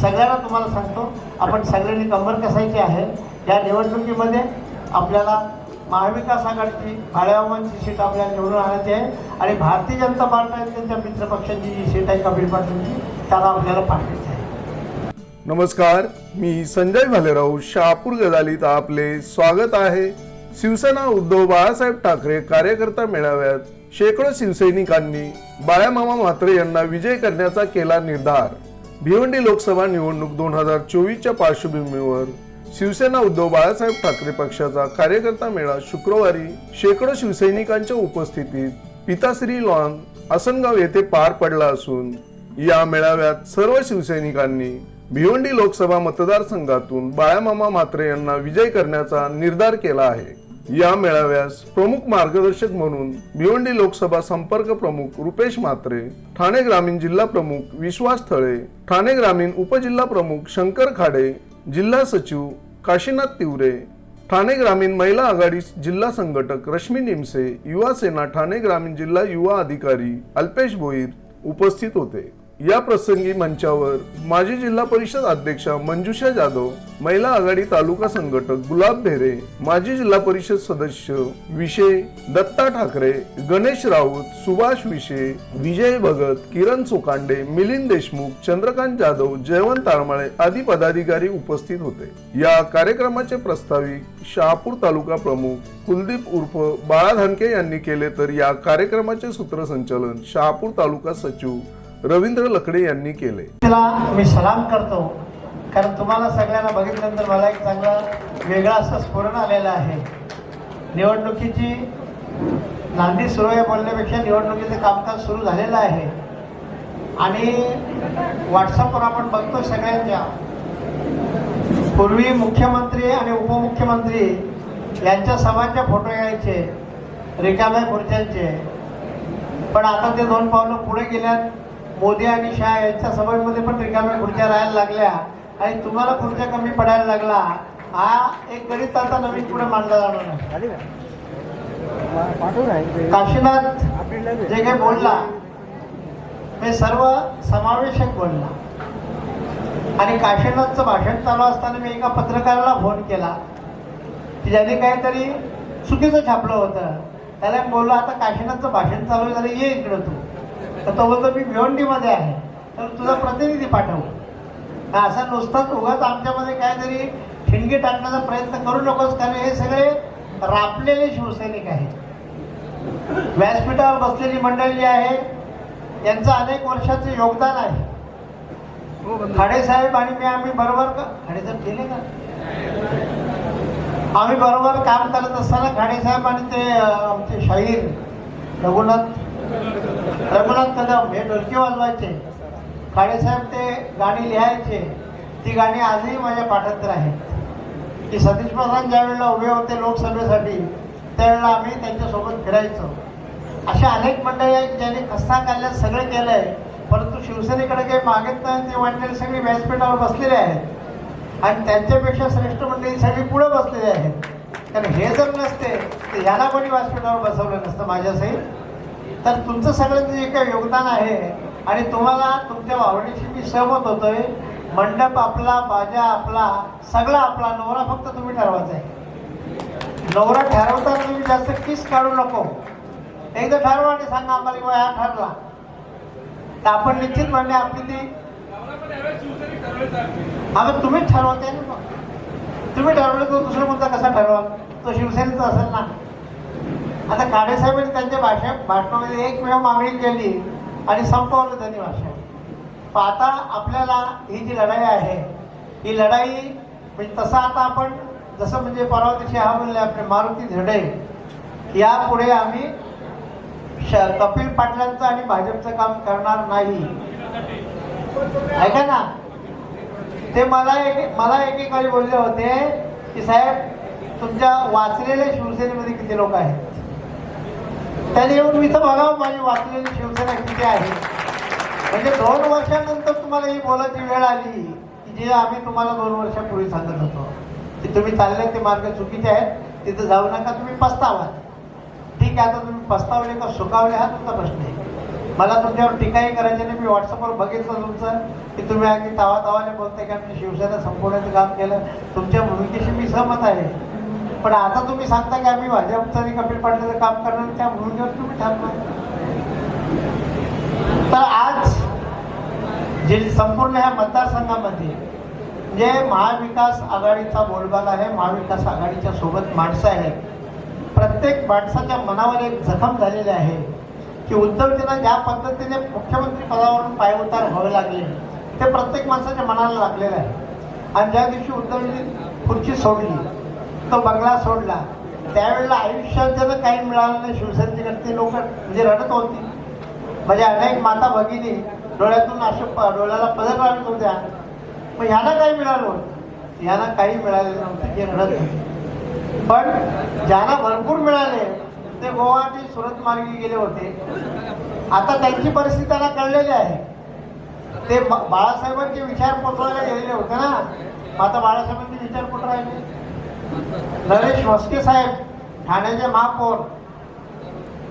सगळ्यांना तुम्हाला सांगतो आपण सगळ्यांनी कंबर कसायची आहे या निवडणुकीमध्ये आपल्याला महाविकास आघाडीची भाड्यावांची सीट आपल्याला निवडून आणायची आहे. आणि भारतीय जनता पार्टी त्यांच्या मित्रपक्षांची जी सीट आहे कपिल पाटीलची त्याला आपल्याला पाठवायची आहे. नमस्कार मी संजय भालेराव शहापूर गदालीत आपले स्वागत आहे. शिवसेना उद्धव बाळासाहेब ठाकरे कार्यकर्ता मेळाव्यात शेकडो शिवसैनिकांनी बाळामामा म्हात्रे यांना विजय करण्याचा केला निर्धार. भिवंडी लोकसभा निवडणूक दोन हजार चोवीसच्या पार्श्वभूमीवर शिवसेना उद्धव बाळासाहेब ठाकरे पक्षाचा कार्यकर्ता मेळा शुक्रवारी शेकडो शिवसैनिकांच्या उपस्थितीत पिताश्री लॉन आसनगाव येथे पार पडला असून या मेळाव्यात सर्व शिवसैनिकांनी भिवंडी लोकसभा मतदारसंघातून बाळामामा म्हात्रे यांना विजय करण्याचा निर्धार केला आहे. या मेळाव्यास प्रमुख मार्गदर्शक म्हणून भिवंडी लोकसभा संपर्क प्रमुख रुपेश म्हात्रे ठाणे ग्रामीण जिल्हा प्रमुख विश्वास थळे ठाणे ग्रामीण उपजिल्हा प्रमुख शंकर खाडे जिल्हा सचिव काशीनाथ तिवरे ठाणे ग्रामीण महिला आघाडी जिल्हा संघटक रश्मी निमसे युवा सेना ठाणे ग्रामीण जिल्हा युवा अधिकारी अल्पेश भोईर उपस्थित होते. या प्रसंगी मंचावर माजी जिल्हा परिषद अध्यक्षा मंजुषा जाधव महिला आघाडी तालुका संघटक गुलाब भेरे माजी जिल्हा परिषद सदस्य विषय दत्ता ठाकरे गणेश राऊत सुभाष विषय विजय भगत किरण सोकांडे मिलिंद देशमुख चंद्रकांत जाधव जयवंत तारमाळे आदी पदाधिकारी उपस्थित होते. या कार्यक्रमाचे प्रस्ताविक शहापूर तालुका प्रमुख कुलदीप उर्फ बाळा धानके यांनी केले तर या कार्यक्रमाचे सूत्रसंचालन शहापूर तालुका सचिव रवींद्र लकडे यांनी केले. तिला मी सलाम करतो. कारण तुम्हाला सगळ्यांना बघितल्यानंतर मला एक चांगला वेगळा असं स्फुरण आलेलं आहे. निवडणुकीची नांदी सुरू आहे बोलण्यापेक्षा निवडणुकीचं कामकाज सुरू झालेलं आहे. आणि व्हॉट्सअपवर आपण बघतो सगळ्यांच्या. पूर्वी मुख्यमंत्री आणि उपमुख्यमंत्री यांच्या सभांच्या फोटो यायचे रिकाम्या खुर्च्यांचे. पण आता ते दोन पावलं पुढे गेल्यात. मोदी आणि शाह यांच्या सभांमध्ये पण रिकाम्या खुर्च्या राहायला लागल्या. आणि तुम्हाला खुर्च्या कमी पडायला लागला. हा एक गणित आता नवीन पुढे मांडला जाणार नाही काशीनाथ जे काही बोलला ते सर्व समावेशक बोलला. आणि काशीनाथचं भाषण चालू असताना मी एका पत्रकाराला फोन केला. की ज्याने काहीतरी चुकीचं छापलं होतं. त्याला बोललो आता काशीनाथचं भाषण चालू झालं ये इकडं तू. तर तो बोलतो मी भिवंडीमध्ये आहे. तर तुझा प्रतिनिधी पाठव. असं नुसतंच उगाच आमच्यामध्ये काहीतरी ठिणगी टाकण्याचा प्रयत्न करू नकोस कारण हे सगळे रापलेले शिवसैनिक आहेत. व्यासपीठावर बसलेली मंडळी जी आहे. यांचं अनेक वर्षाचं योगदान आहे. खाडे साहेब आणि मी आम्ही बरोबर का? खाडे साहेब गेले का? आम्ही बरोबर काम करत असताना खाडे साहेब आणि ते आमचे शाहीर रघुनाथ रघुनाथ कदम हे डोलके वाजवायचे. काळेसाहेब ते गाणी लिहायचे. ती गाणी आजही माझ्या पाठांतर आहेत. की सतीश प्रधान ज्यावेळेला उभे होते लोकसभेसाठी त्यावेळेला आम्ही त्यांच्यासोबत फिरायचो. अशा अनेक मंडळी आहेत ज्यांनी खस्ता काढल्यात सगळं केलं आहे परंतु शिवसेनेकडे काही मागत नाही ते मंडळी सगळी व्यासपीठावर बसलेले आहेत. आणि त्यांच्यापेक्षा श्रेष्ठ मंडळी सगळी पुढे बसलेले आहेत. कारण हे जर नसते तर ह्याला कोणी व्यासपीठावर बसवलं नसतं माझ्यासाठी तर तुमचं सगळ्यांचं जे काही योगदान आहे आणि तुम्हाला तुमच्या वावडीशी मी सहमत होतोय. मंडप आपला बाजा आपला सगळा आपला नवरा फक्त तुम्ही ठरवायचा आहे. नवरा ठरवताना तुम्ही जास्त किस काढू नको. एकदा ठरवा आणि सांगा आम्हाला किंवा हा ठरला. तर आपण निश्चित म्हणणे आपली ती अगं तुम्हीच ठरवते ना तुम्ही ठरवलं तो दुसरा मुद्दा कसा ठरवा? तो शिवसेनेचा असेल ना. आता काळेसाहेबांनी त्यांच्या भाषा भाषणामध्ये एकमेव मागणी केली आणि संपवलं त्यांनी भाषण. पण आता आपल्याला ही जी लढाई आहे ही लढाई म्हणजे तसं आता आपण जसं म्हणजे परवा दिवशी हा बोलले आपले मारुती झडे यापुढे आम्ही श कपिल पाटलांचं आणि भाजपचं काम करणार नाही. ऐका ना? ते मला एक मला एकेकाळी बोलले होते की साहेब तुमच्या वाचलेल्या शिवसेनेमध्ये किती लोक आहेत? त्याने येऊन मी तर बघावं माझी वाचलेली शिवसेना किती आहे. म्हणजे दोन वर्षानंतर तुम्हाला ही बोलायची वेळ आली की जे आम्ही तुम्हाला दोन वर्षापूर्वी सांगत होतो. की तुम्ही चालले ते मार्ग चुकीचे आहेत तिथं जाऊ नका तुम्ही पस्तावा. ठीक आहे आता तुम्ही पस्तावले का सुकावले हा तुमचा प्रश्न आहे. मला तुमच्यावर टीकाही करायची नाही मी व्हॉट्सअपवर बघितलं तुमचं की तुम्ही अगदी तावा तावाने बोलते की आम्ही शिवसेना संपवण्याचं काम केलं. तुमच्या भूमिकेशी मी सहमत आहे. पण आता तुम्ही सांगता की आम्ही भाजपचं आणि कपिल पाटलाचं काम करणार त्या भूमिकेवर तुम्ही ठाकणार तर आज जे संपूर्ण ह्या मतदारसंघामध्ये जे महाविकास आघाडीचा बोलबाला आहे महाविकास आघाडीच्या सोबत माणसं आहेत प्रत्येक माणसाच्या मनावर एक जखम झालेली आहे की उद्धवजींना ज्या पद्धतीने मुख्यमंत्री पदावरून पायउतार व्हावे लागले ते प्रत्येक माणसाच्या मनाला लागलेलं आहे. आणि ज्या दिवशी उद्धवजी खुर्ची सोडली तो बंगला सोडला त्यावेळेला आयुष्यात ज्याला काही मिळालं नाही शिवसेनेकडे ते लोक म्हणजे रडत होती. म्हणजे अनेक माता भगिनी डोळ्यातून असे प- डोळ्याला पदर लावत होत्या. मग ह्यांना काही मिळालं होतं? ह्यांना काही मिळालेलं नव्हतं जे रडत होते. पण ज्यांना भरपूर मिळाले ते गुवाहाटी सुरत मार्गी गेले होते. आता त्यांची परिस्थिती त्यांना कळलेली आहे. ते बाळासाहेबांचे विचार पोचवायला गेलेले होते ना. आता बाळासाहेबांचे विचार कुठं राहिले? नरेश वस्के साहेब ठाण्याचे महापौर.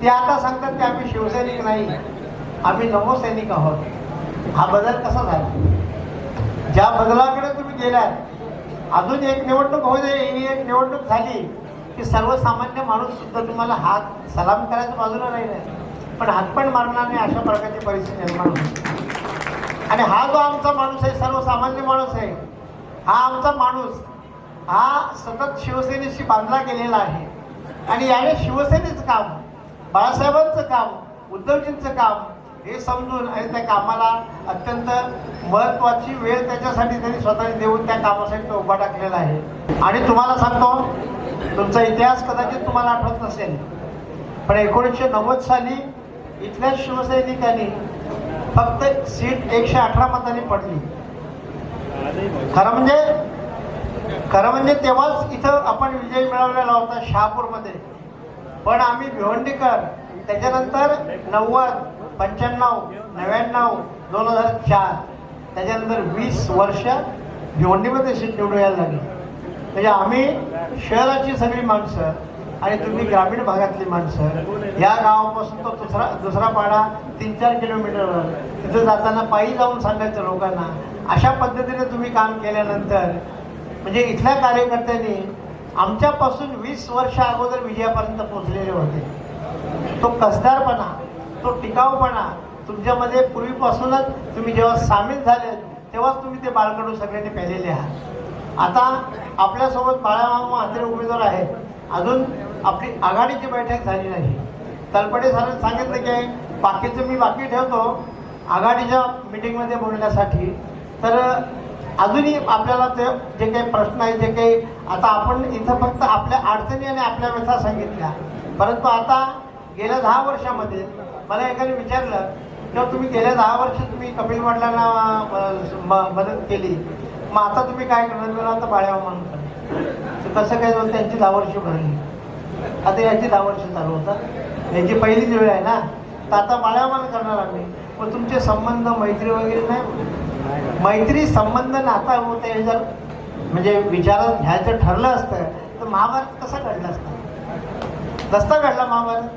ते आता सांगतात की आम्ही शिवसैनिक नाही आम्ही नवसैनिक आहोत. हा बदल कसा झाला? ज्या बदलाकडे तुम्ही गेलात अजून एक निवडणूक होऊ दे ही एक निवडणूक झाली की सर्वसामान्य माणूस सुद्धा तुम्हाला हात सलाम करायचं बाजूला नाही. पण हातपण मारणार नाही अशा प्रकारची परिस्थिती निर्माण होती. आणि हा जो आमचा माणूस आहे सर्वसामान्य माणूस आहे हा आमचा माणूस हा सतत शिवसेनेशी बांधला गेलेला आहे. आणि याने शिवसेनेचं काम बाळासाहेबांचं काम उद्धवजींचं काम हे समजून आणि त्या कामाला अत्यंत महत्त्वाची वेळ त्याच्यासाठी त्यांनी स्वतःने देऊन त्या कामासाठी तो उभा टाकलेला आहे. आणि तुम्हाला सांगतो तुमचा इतिहास कदाचित तुम्हाला आठवत नसेल पण एकोणीसशे नव्वद साली इथल्या शिवसैनिकांनी फक्त सीट एकशे अठरा मतांनी पडली. खरं म्हणजे खरं म्हणजे तेव्हाच इथं आपण विजय मिळवलेला होता शहापूरमध्ये. पण आम्ही भिवंडीकर त्याच्यानंतर नव्वद पंच्याण्णव नव्याण्णव दोन हजार चार त्याच्यानंतर वीस वर्ष भिवंडीमध्ये सीट निवडून यायला लागली. म्हणजे आम्ही शहराची सगळी माणसं आणि तुम्ही ग्रामीण भागातली माणसं या गावापासून तो दुसरा दुसरा पाडा तीन चार किलोमीटरवर तिथं जाताना पायी जाऊन सांगायचं लोकांना अशा पद्धतीने तुम्ही काम केल्यानंतर म्हणजे इथल्या कार्यकर्त्यांनी आमच्यापासून वीस वर्ष अगोदर विजयापर्यंत पोहोचलेले होते. तो कसदारपणा तो टिकाऊपणा तुमच्यामध्ये पूर्वीपासूनच तुम्ही जेव्हा सामील झाले तेव्हाच तुम्ही ते बाळकडू सगळ्यांनी पेलेले आहात. आता आपल्यासोबत बाळामामा म्हात्रे उमेदवार आहेत. अजून आपली आघाडीची बैठक झाली नाही. तलपडे सरांनी सांगितलं की बाकीचं मी बाकी ठेवतो. आघाडीच्या मिटिंगमध्ये बोलण्यासाठी. तर अजूनही आपल्याला ते जे काही प्रश्न आहे जे काही आता आपण इथं फक्त आपल्या अडचणी आणि आपल्या व्यथा सांगितल्या. परंतु आता गेल्या दहा वर्षामध्ये मला एकाने विचारलं किंवा तुम्ही गेल्या दहा वर्ष तुम्ही कपिल पाटलांना म- मदत केली. मग आता तुम्ही काय करणार? मला आता बाळ्या म्हणून तर कसं काय झालं? त्यांची दहा वर्ष भरली. आता याची दहा वर्ष चालू होतात. याची पहिलीच वेळ आहे ना. तर आता बाळ्यामान करणार आम्ही. मग तुमचे संबंध मैत्री वगैरे नाही? मैत्री संबंध नाता होते जर म्हणजे विचारात घ्यायचं ठरलं असतं तर महाभारत कसं घडलं असतं? नसता घडला महाभारत.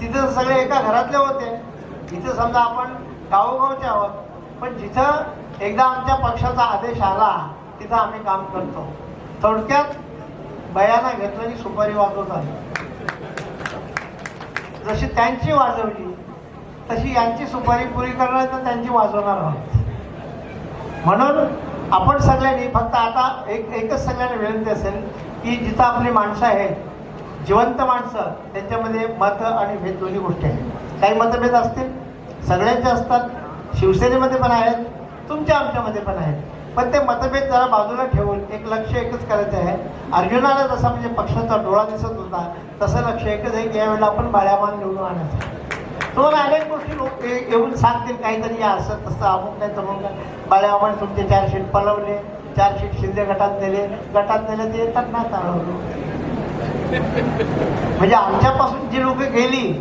तिथं सगळे एका घरातले होते. इथं समजा आपण गावोगावचे आहोत. पण जिथं एकदा आमच्या पक्षाचा आदेश आला तिथं आम्ही काम करतो. थोडक्यात बयाना घेतलं की सुपारी वाजवत आली. जशी त्यांची वाजवली तशी यांची सुपारी पुरी करणार तर त्यांची वाजवणार आहोत. म्हणून आपण सगळ्यांनी फक्त आता एक एकच सगळ्यांना विनंती असेल की जिथं आपली माणसं आहेत जिवंत माणसं त्यांच्यामध्ये मत आणि भेद दोन्ही गोष्टी आहेत. काही मतभेद असतील? सगळ्यांचे असतात शिवसेनेमध्ये पण आहेत तुमच्या आमच्यामध्ये पण आहेत. पण ते मतभेद जरा बाजूला ठेवून एक लक्ष एकच करायचं आहे. अर्जुनाला जसा म्हणजे पक्षाचा डोळा दिसत होता तसं लक्ष एकच आहे की यावेळेला आपण बाळ्यामान निवडून आणायचं. तुम्हाला अनेक गोष्टी लोक येऊन सांगतील काहीतरी या असं तसं अमुक नाही तमुक नाही बाळ्यावर तुमचे चार शीट पलवले चार शीट शिंदे गटात नेले. गटात नेले ते येतात ना चालवलो. म्हणजे आमच्यापासून जी लोक गेली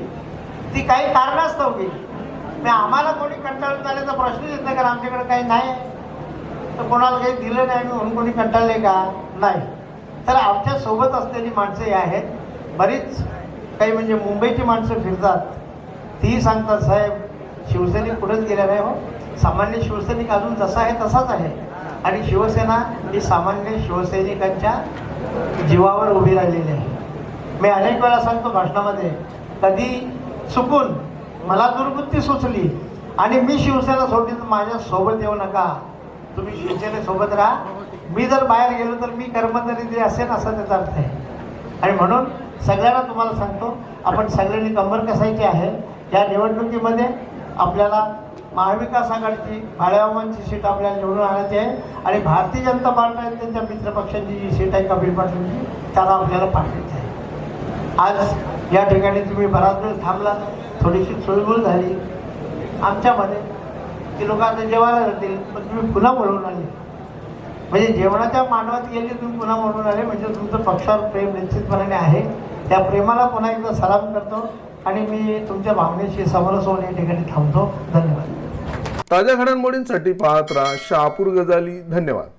ती काही कारणास्तव गेली. म्हणजे आम्हाला कोणी कंटाळून आल्याचा प्रश्नच येत नाही कारण आमच्याकडे काही नाही. तर कोणाला काही दिलं नाही आम्ही म्हणून कोणी कंटाळले का? नाही. तर आमच्यासोबत असलेली माणसं ही आहेत. बरीच काही म्हणजे मुंबईची माणसं फिरतात. तीही सांगतात साहेब शिवसेने कुठंच गेल्या नाही हो. सामान्य शिवसैनिक अजून जसा आहे तसाच आहे. आणि शिवसेना ही सामान्य शिवसैनिकांच्या जीवावर उभी राहिलेली आहे. मी अनेक वेळा सांगतो भाषणामध्ये कधी चुकून मला दुर्बुद्धी सुचली आणि मी शिवसेना सोडली तर माझ्या सोबत येऊ नका. तुम्ही शिवसेनेसोबत राहा. मी जर बाहेर गेलो तर मी कर्मचारी जे असेल असा त्याचा अर्थ आहे. आणि म्हणून सगळ्यांना तुम्हाला सांगतो आपण सगळ्यांनी कंबर कसायची आहे. या निवडणुकीमध्ये आपल्याला महाविकास आघाडीची भाळेवामांची सीट आपल्याला निवडून आणायची आहे. आणि भारतीय जनता पार्टी आणि त्यांच्या मित्रपक्षांची जी सीट आहे कपिल पाटीलची त्याला आपल्याला पाठवायची आहे. आज या ठिकाणी तुम्ही बराच वेळ थांबला. थोडीशी चुळबुळ झाली. आमच्यामध्ये की लोकांना आता जेवायला जातील पण तुम्ही पुन्हा बोलवून आले. म्हणजे जेवणाच्या मांडवात गेले तुम्ही पुन्हा म्हणून आले. म्हणजे तुमचं पक्षावर प्रेम निश्चितपणाने आहे. त्या प्रेमाला पुन्हा एकदा सलाम करतो. आणि मी तुमच्या भावनेशी समरस होऊन या ठिकाणी थांबतो. धन्यवाद. ताज्या घडामोडींसाठी पाहत राहा शहापूर गजाली. धन्यवाद.